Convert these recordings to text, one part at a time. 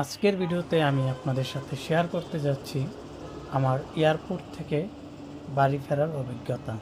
আজকের ভিডিওতে আমি আপনাদের সাথে শেয়ার করতে যাচ্ছি আমার এয়ারপোর্ট থেকে বাড়ি ফেরার অভিজ্ঞতা।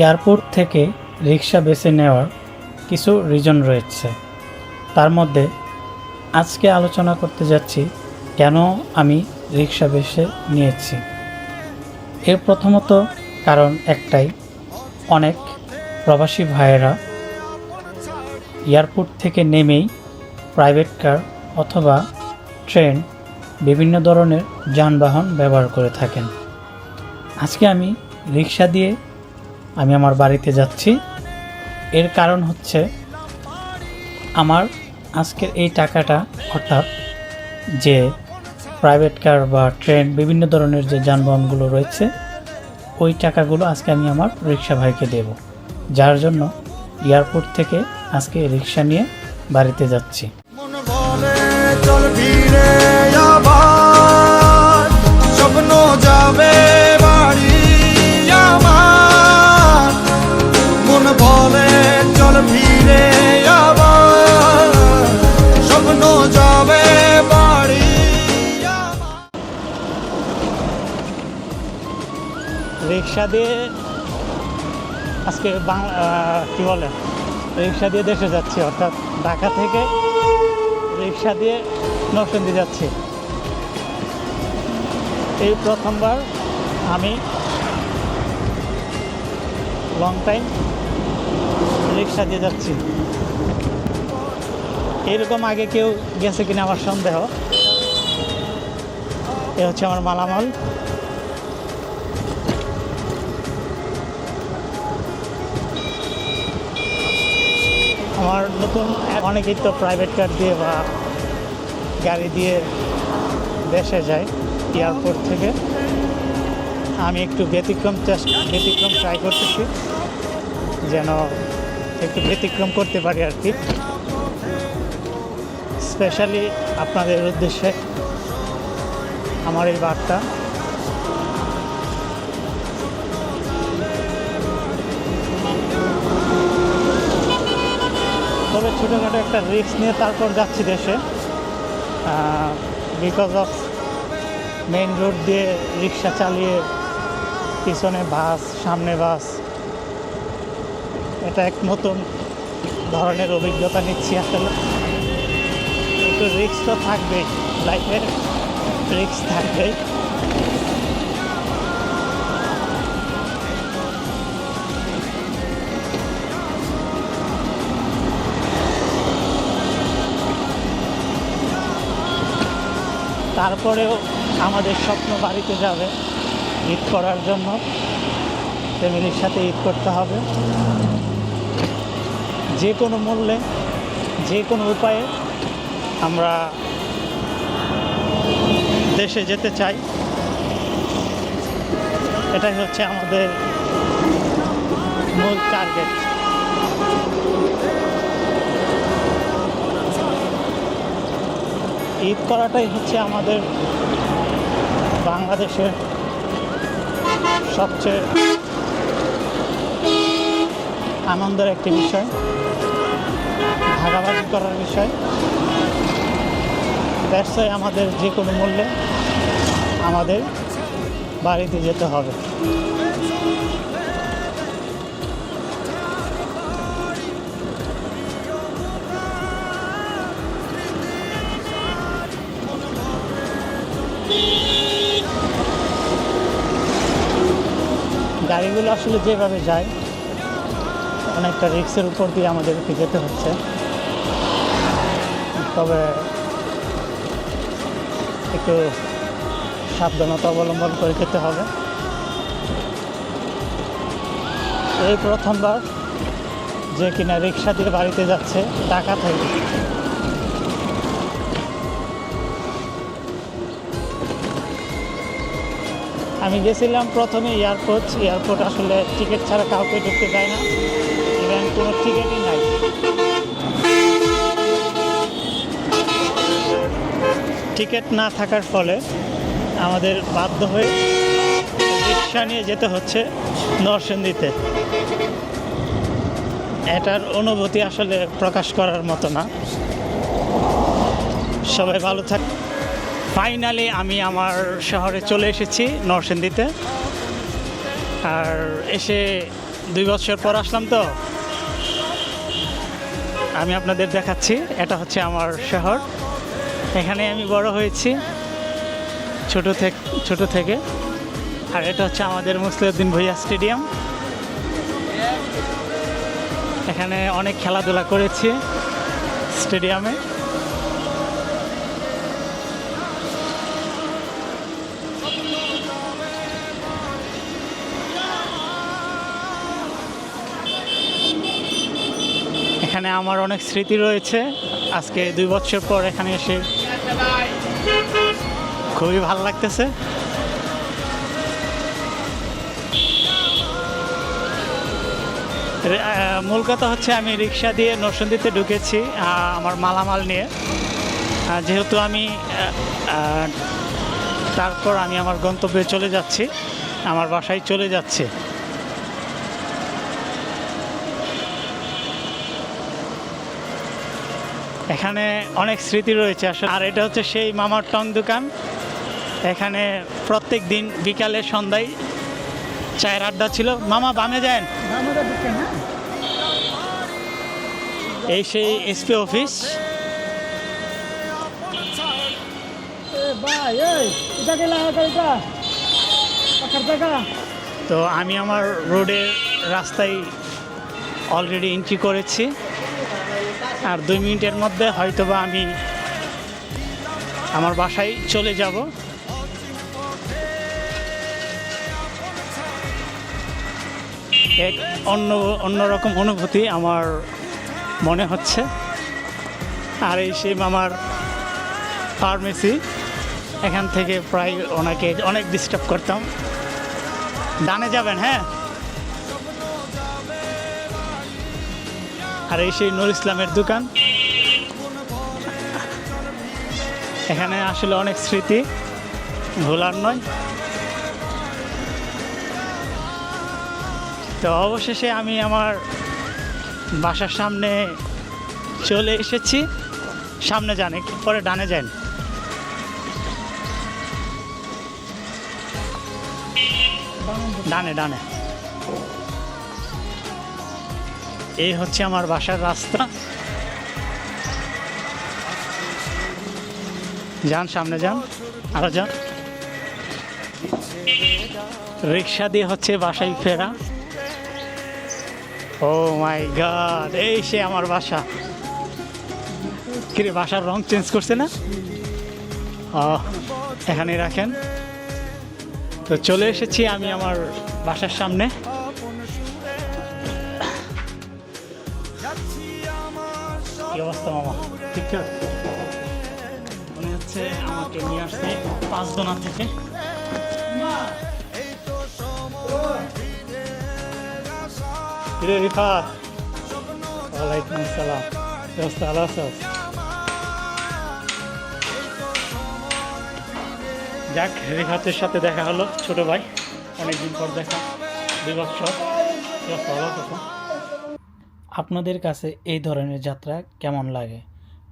এয়ারপোর্ট থেকে রিক্সা বেছে নেওয়ার কিছু রিজন রয়েছে। তার মধ্যে আজকে আলোচনা করতে যাচ্ছি, কেন আমি রিক্সা বেছে নিয়েছি। এর প্রথমত কারণ একটাই, অনেক প্রবাসী ভাইয়েরা এয়ারপোর্ট থেকে নেমেই প্রাইভেট কার অথবা ট্রেন বিভিন্ন ধরনের যানবাহন ব্যবহার করে থাকেন। আজকে আমি রিক্সা দিয়ে আমি আমার বাড়িতে যাচ্ছি। এর কারণ হচ্ছে আমার আজকের এই টাকাটা, অর্থাৎ যে প্রাইভেট কার বা ট্রেন বিভিন্ন ধরনের যে যানবাহনগুলো রয়েছে, ওই টাকাগুলো আজকে আমি আমার রিক্সা ভাইকে দেব। যার জন্য এয়ারপোর্ট থেকে আজকে রিক্সা নিয়ে বাড়িতে যাচ্ছি। রিক্সা দিয়ে আজকে বাংলা কী বলে, রিক্সা দিয়ে দেশে যাচ্ছি, অর্থাৎ ঢাকা থেকে রিক্সা দিয়ে নরসিংদী যাচ্ছি। এই প্রথমবার আমি লং টাইম রিক্সা দিয়ে যাচ্ছি। এরকম আগে কেউ গেছে কিনা আমার সন্দেহ। এ হচ্ছে আমার মালামাল। আমার নতুন অনেকেই তো প্রাইভেট কার দিয়ে বা গাড়ি দিয়ে দেশে যায় এয়ারপোর্ট থেকে। আমি একটু ব্যতিক্রম চেষ্টা ব্যতিক্রম ট্রাই করতেছি, যেন একটু ব্যতিক্রম করতে পারি আর কি। স্পেশালি আপনাদের উদ্দেশ্যে আমার এই বার্তা। তবে ছোটোখাটো একটা রিস্ক নিয়ে তারপর যাচ্ছি দেশে। বিকজ অফ মেইন রোড দিয়ে রিক্সা চালিয়ে পিছনে বাস, সামনে বাস, এটা এক নতুন ধরনের অভিজ্ঞতা নিচ্ছি আসলে। একটু রিক্স তো থাকবেই লাইফের রিক্স থাকবেই। তারপরেও আমাদের স্বপ্ন বাড়িতে যাবে। ঈদ করার জন্য। ফ্যামিলির সাথে ঈদ করতে হবে। যে কোনো মূল্যে, যে কোনো উপায়ে আমরা দেশে যেতে চাই। এটাই হচ্ছে আমাদের মূল টার্গেট ঈদ করাটাই হচ্ছে আমাদের বাংলাদেশের সবচেয়ে আনন্দের একটি বিষয়, ভাগাভাগি করার বিষয়। ব্যবসায় আমাদের যে কোনো মূল্যে আমাদের বাড়িতে যেতে হবে। গাড়িগুলো আসলে যেভাবে যায়, অনেকটা রিক্সের উপর দিয়ে আমাদেরকে যেতে হচ্ছে। তবে একটু সাবধানতা অবলম্বন করে যেতে হবে। এই প্রথমবার যে কিনা রিক্সা দিয়ে বাড়িতে যাচ্ছে টাকা থেকে। আমি গেছিলাম প্রথমে এয়ারপোর্ট এয়ারপোর্ট আসলে টিকিট ছাড়া কাউকে ঢুকতে দেয় না। ইভেন কোনো টিকিটই নাই। টিকিট না থাকার ফলে আমাদের বাধ্য হয়ে রিক্সা নিয়ে যেতে হচ্ছে নরসিংদীতে। এটার অনুভূতি আসলে প্রকাশ করার মতো না। সবাই ভালো থাক ফাইনালি আমি আমার শহরে চলে এসেছি, নরসিংদীতে। আর এসে দুই বছর পর আসলাম তো। আমি আপনাদের দেখাচ্ছি, এটা হচ্ছে আমার শহর। এখানে আমি বড় হয়েছি, ছোট থেকে ছোট থেকে। আর এটা হচ্ছে আমাদের মুসলিউদ্দিন ভুইয়া স্টেডিয়াম। এখানে অনেক খেলাধুলা করেছি স্টেডিয়ামে। এখানে আমার অনেক স্মৃতি রয়েছে। আজকে দুই বছর পর এখানে এসে খুবই ভালো লাগতেছে। মূল কথা হচ্ছে আমি রিক্সা দিয়ে নরসিংদীতে ঢুকেছি আমার মালামাল নিয়ে। যেহেতু আমি তারপর আমি আমার গন্তব্যে চলে যাচ্ছি, আমার বাসায় চলে যাচ্ছে। এখানে অনেক স্মৃতি রয়েছে আসলে। আর এটা হচ্ছে সেই মামার টং দোকান। এখানে প্রত্যেক দিন বিকালে সন্ধ্যায় চায়ের আড্ডা ছিল। মামা বামে যান। এই সেই এসপি অফিস। তো আমি আমার রোডের রাস্তায় অলরেডি এন্ট্রি করেছি। আর দুই মিনিটের মধ্যে হয়তোবা আমি আমার বাসায় চলে যাব। এক অন্য, অন্যরকম অনুভূতি আমার মনে হচ্ছে। আর এই সেই আমার ফার্মেসি এখান থেকে প্রায় ওনাকে অনেক ডিস্টার্ব করতাম। ডানে যাবেন হ্যাঁ? আর এই সেই নুর ইসলামের দোকান। এখানে আসলে অনেক স্মৃতি ভোলার নয়। তো অবশেষে আমি আমার বাসার সামনে চলে এসেছি। সামনে যান, একটু পরে ডানে যান। ডানে ডানে। এই হচ্ছে আমার বাসার রাস্তা। যান, সামনে যান, আরও যান। রিক্সা দিয়ে হচ্ছে বাসায় ফেরা। ও মাই গড, এই সে আমার বাসা। কিরে, বাসার রং চেঞ্জ করছে না? এখানে রাখেন। তো চলে এসেছি আমি আমার বাসার সামনে। কি অবস্থা মামা? ঠিকঠাক মনে হচ্ছে আমাকে নিয়ে আসছে থেকে কিরে রিফাত ওয়ালাইকুম আসসালাম। কি ভালো আছো? যাক রিফাতের সাথে দেখা হলো ছোট ভাই। অনেকদিন পর দেখা দুই বছর। ভালো আছো? আপনাদের কাছে এই ধরনের যাত্রা কেমন লাগে?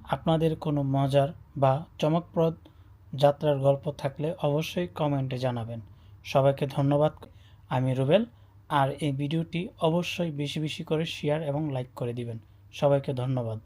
আপনাদের কোনো মজার বা চমকপ্রদ যাত্রার গল্প থাকলে অবশ্যই কমেন্টে জানাবেন। সবাইকে ধন্যবাদ। আমি রুবেল। আর এই ভিডিওটি অবশ্যই বেশি বেশি করে শেয়ার এবং লাইক করে দিবেন। সবাইকে ধন্যবাদ।